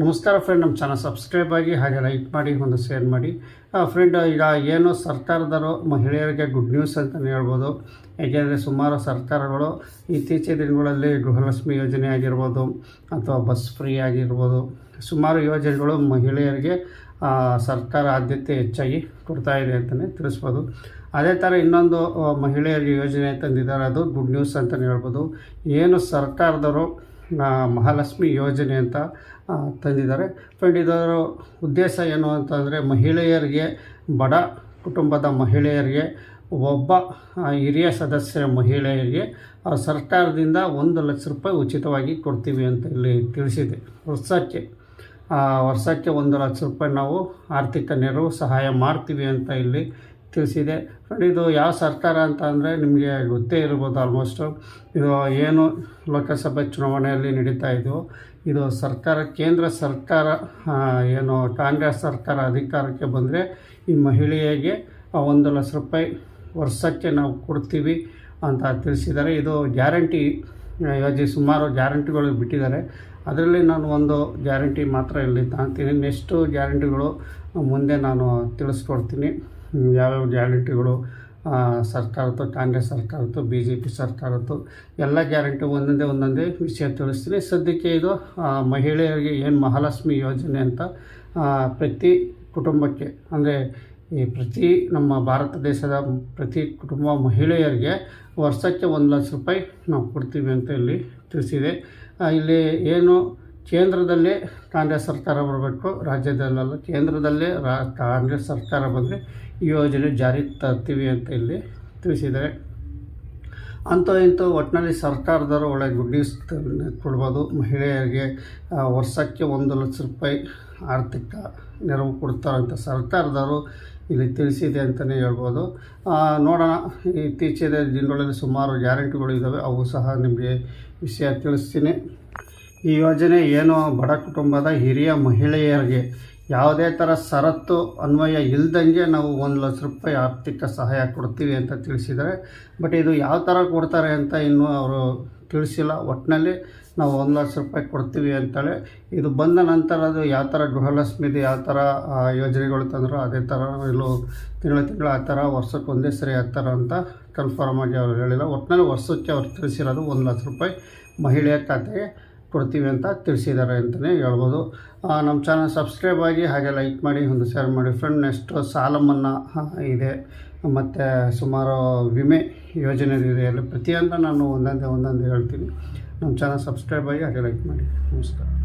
ನಮಸ್ಕಾರ ಫ್ರೆಂಡ್ ನಮ್ಮ channel subscribe ಆಗಿ ಹಾಗೆ ಲೈಕ್ ಮಾಡಿ, ಒಂದು ಶೇರ್ ಮಾಡಿ. ಫ್ರೆಂಡ್ ಈಗ ಏನು ಸರ್ಕಾರದವರು ಮಹಿಳೆಯರಿಗೆ ಗುಡ್ ನ್ಯೂಸ್ ಅಂತಲೇ ಹೇಳ್ಬೋದು. ಏಕೆಂದರೆ ಸುಮಾರು ಸರ್ಕಾರಗಳು ಇತ್ತೀಚಿನ ದಿನಗಳಲ್ಲಿ ಗೃಹಲಕ್ಷ್ಮಿ ಯೋಜನೆ ಆಗಿರ್ಬೋದು, ಅಥವಾ ಬಸ್ ಫ್ರೀ ಆಗಿರ್ಬೋದು. ಸುಮಾರು ಯೋಜನೆಗಳು ಮಹಿಳೆಯರಿಗೆ ಸರ್ಕಾರ ಆದ್ಯತೆ ಹೆಚ್ಚಾಗಿ ಕೊಡ್ತಾ ಇದೆ ಅಂತಲೇ ತಿಳಿಸ್ಬೋದು. ಅದೇ ಥರ ಇನ್ನೊಂದು ಮಹಿಳೆಯರಿಗೆ ಯೋಜನೆ ತಂದಿದ್ದಾರೆ. ಅದು ಗುಡ್ ನ್ಯೂಸ್ ಅಂತಲೇ ಹೇಳ್ಬೋದು. ಏನು ಸರ್ಕಾರದವರು ಮಹಾಲಕ್ಷ್ಮಿ ಯೋಜನೆ ಅಂತ ತಂದಿದ್ದಾರೆ. ಫ್ರೆಂಡ್ ಇದರ ಉದ್ದೇಶ ಏನು ಅಂತಂದರೆ, ಮಹಿಳೆಯರಿಗೆ, ಬಡ ಕುಟುಂಬದ ಮಹಿಳೆಯರಿಗೆ, ಒಬ್ಬ ಹಿರಿಯ ಸದಸ್ಯರ ಮಹಿಳೆಯರಿಗೆ ಸರ್ಕಾರದಿಂದ ಒಂದು ಲಕ್ಷ ರೂಪಾಯಿ ಉಚಿತವಾಗಿ ಕೊಡ್ತೀವಿ ಅಂತ ಇಲ್ಲಿ ತಿಳಿಸಿದೆ. ವರ್ಷಕ್ಕೆ ವರ್ಷಕ್ಕೆ ಒಂದು ಲಕ್ಷ ರೂಪಾಯಿ ನಾವು ಆರ್ಥಿಕ ನೆರವು ಸಹಾಯ ಮಾಡ್ತೀವಿ ಅಂತ ಇಲ್ಲಿ ತಿಳಿಸಿದೆ. ಫ್ರೆಂಡ್ ಇದು ಯಾವ ಸರ್ಕಾರ ಅಂತ ಅಂದರೆ ನಿಮಗೆ ಗೊತ್ತೇ ಇರ್ಬೋದು ಆಲ್ಮೋಸ್ಟು ಇದು ಏನು ಲೋಕಸಭೆ ಚುನಾವಣೆಯಲ್ಲಿ ನಡೀತಾ ಇದು. ಇದು ಸರ್ಕಾರ, ಕೇಂದ್ರ ಸರ್ಕಾರ ಏನು ಕಾಂಗ್ರೆಸ್ ಸರ್ಕಾರ ಅಧಿಕಾರಕ್ಕೆ ಬಂದರೆ ಈ ಮಹಿಳೆಯರಿಗೆ ಒಂದು ಲಕ್ಷ ರೂಪಾಯಿ ವರ್ಷಕ್ಕೆ ನಾವು ಕೊಡ್ತೀವಿ ಅಂತ ತಿಳಿಸಿದ್ದಾರೆ. ಇದು ಗ್ಯಾರಂಟಿ ಯೋಜನೆ ಸುಮಾರು ಗ್ಯಾರಂಟಿಗಳು ಬಿಟ್ಟಿದ್ದಾರೆ. ಅದರಲ್ಲಿ ನಾನು ಒಂದು ಗ್ಯಾರಂಟಿ ಮಾತ್ರ ಇಲ್ಲಿ ತಾಂತೀನಿ ನೆಕ್ಸ್ಟು ಗ್ಯಾರಂಟಿಗಳು ಮುಂದೆ ನಾನು ತಿಳಿಸ್ಕೊಡ್ತೀನಿ. ಯಾವ್ಯಾವ ಗ್ಯಾರಂಟಿಗಳು ಸರ್ಕಾರದ್ದು, ಕಾಂಗ್ರೆಸ್ ಸರ್ಕಾರದ್ದು ಬಿ ಜೆ ಪಿ ಸರ್ಕಾರದ್ದು, ಎಲ್ಲ ಗ್ಯಾರಂಟಿ ಒಂದೊಂದೇ ಒಂದೊಂದೇ ವಿಷಯ ತಿಳಿಸ್ತೀನಿ ಸದ್ಯಕ್ಕೆ ಇದು ಮಹಿಳೆಯರಿಗೆ ಏನು ಮಹಾಲಕ್ಷ್ಮಿ ಯೋಜನೆ ಅಂತ ಪ್ರತಿ ಕುಟುಂಬಕ್ಕೆ, ಅಂದರೆ ಈ ಪ್ರತಿ ನಮ್ಮ ಭಾರತ ದೇಶದ ಪ್ರತಿ ಕುಟುಂಬ ಮಹಿಳೆಯರಿಗೆ ವರ್ಷಕ್ಕೆ ಒಂದು ಲಕ್ಷ ರೂಪಾಯಿ ನಾವು ಕೊಡ್ತೀವಿ ಅಂತ ಇಲ್ಲಿ ತಿಳಿಸಿದೆ. ಇಲ್ಲಿ ಏನು ಕೇಂದ್ರದಲ್ಲೇ ಕಾಂಗ್ರೆಸ್ ಸರ್ಕಾರ ಬರಬೇಕು, ರಾಜ್ಯದಲ್ಲೆಲ್ಲ, ಕೇಂದ್ರದಲ್ಲೇ ರಾ, ಕಾಂಗ್ರೆಸ್ ಸರ್ಕಾರ ಬಂದರೆ ಈ ಯೋಜನೆ ಜಾರಿಗೆ ತರ್ತೀವಿ ಅಂತ ಇಲ್ಲಿ ತಿಳಿಸಿದ್ದಾರೆ. ಅಂಥ ಇಂಥ ಒಟ್ಟಿನಲ್ಲಿ ಸರ್ಕಾರದವರು ಒಳ್ಳೆ ಗುಡ್ ನ್ಯೂಸ್ ಕೊಡ್ಬೋದು. ಮಹಿಳೆಯರಿಗೆ ವರ್ಷಕ್ಕೆ ಒಂದು ಲಕ್ಷ ರೂಪಾಯಿ ಆರ್ಥಿಕ ನೆರವು ಕೊಡ್ತಾರಂತ ಸರ್ಕಾರದವರು ಇಲ್ಲಿ ತಿಳಿಸಿದೆ ಅಂತಲೇ ಹೇಳ್ಬೋದು. ನೋಡೋಣ. ಇತ್ತೀಚಿನ ದಿನಗಳಲ್ಲಿ ಸುಮಾರು ಗ್ಯಾರಂಟಿಗಳು ಇದ್ದಾವೆ. ಅವು ಸಹ ನಿಮಗೆ ವಿಷಯ ತಿಳಿಸ್ತೀನಿ. ಈ ಯೋಜನೆ ಏನು ಬಡ ಕುಟುಂಬದ ಹಿರಿಯ ಮಹಿಳೆಯರಿಗೆ ಯಾವುದೇ ಥರ ಸರತ್ತು, ಅನ್ವಯ ಇಲ್ದಂಗೆ ನಾವು ಒಂದು ಲಕ್ಷ ರೂಪಾಯಿ ಆರ್ಥಿಕ ಸಹಾಯ ಕೊಡ್ತೀವಿ ಅಂತ ತಿಳಿಸಿದರೆ ಬಟ್ ಇದು ಯಾವ ಥರ ಕೊಡ್ತಾರೆ ಅಂತ ಇನ್ನೂ ಅವರು ತಿಳಿಸಿಲ್ಲ. ಒಟ್ಟಿನಲ್ಲಿ ನಾವು ಒಂದು ಲಕ್ಷ ರೂಪಾಯಿ ಕೊಡ್ತೀವಿ ಅಂತೇಳಿ ಇದು ಬಂದ ನಂತರ ಅದು ಯಾವ ಥರ ಗೃಹಲಕ್ಷ್ಮಿದು ಯಾವ ಥರ ಯೋಜನೆಗಳು ತಂದರೂ ಅದೇ ಥರ ಇಲ್ಲೂ ತಿಂಗಳ ತಿಂಗಳು ಆ ಥರ ವರ್ಷಕ್ಕೆ ಒಂದೇ ಸರಿ ಆ ಥರ ಅಂತ ಕನ್ಫರ್ಮ್ ಆಗಿ ಅವ್ರು ಹೇಳಿಲ್ಲ. ಒಟ್ಟಿನಲ್ಲಿ ವರ್ಷಕ್ಕೆ ಅವ್ರು ತಿಳಿಸಿರೋದು ಒಂದು ಲಕ್ಷ ರೂಪಾಯಿ ಮಹಿಳೆಯ ಖಾತೆಗೆ. ಕೊಡ್ತೀವಿ ಅಂತ ತಿಳಿಸಿದ್ದಾರೆ ಅಂತಲೇ ಹೇಳ್ಬೋದು. ನಮ್ಮ ಚಾನಲ್ ಸಬ್ಸ್ಕ್ರೈಬ್ ಆಗಿ ಹಾಗೆ ಲೈಕ್ ಮಾಡಿ, ಒಂದು ಶೇರ್ ಮಾಡಿ. ಫ್ರೆಂಡ್ ನೆಕ್ಸ್ಟ್ ಸಾಲ ಮನ್ನಾ ಇದೆ. ಮತ್ತು ಸುಮಾರು ವಿಮೆ ಯೋಜನೆ ಇದೆ. ಅಲ್ಲಿ ಪ್ರತಿಯೊಂದು ನಾನು ಒಂದೊಂದೇ, ಒಂದೊಂದು ಹೇಳ್ತೀನಿ. ನಮ್ಮ ಚಾನಲ್ ಸಬ್ಸ್ಕ್ರೈಬ್ ಆಗಿ ಹಾಗೆ ಲೈಕ್ ಮಾಡಿ. ನಮಸ್ಕಾರ.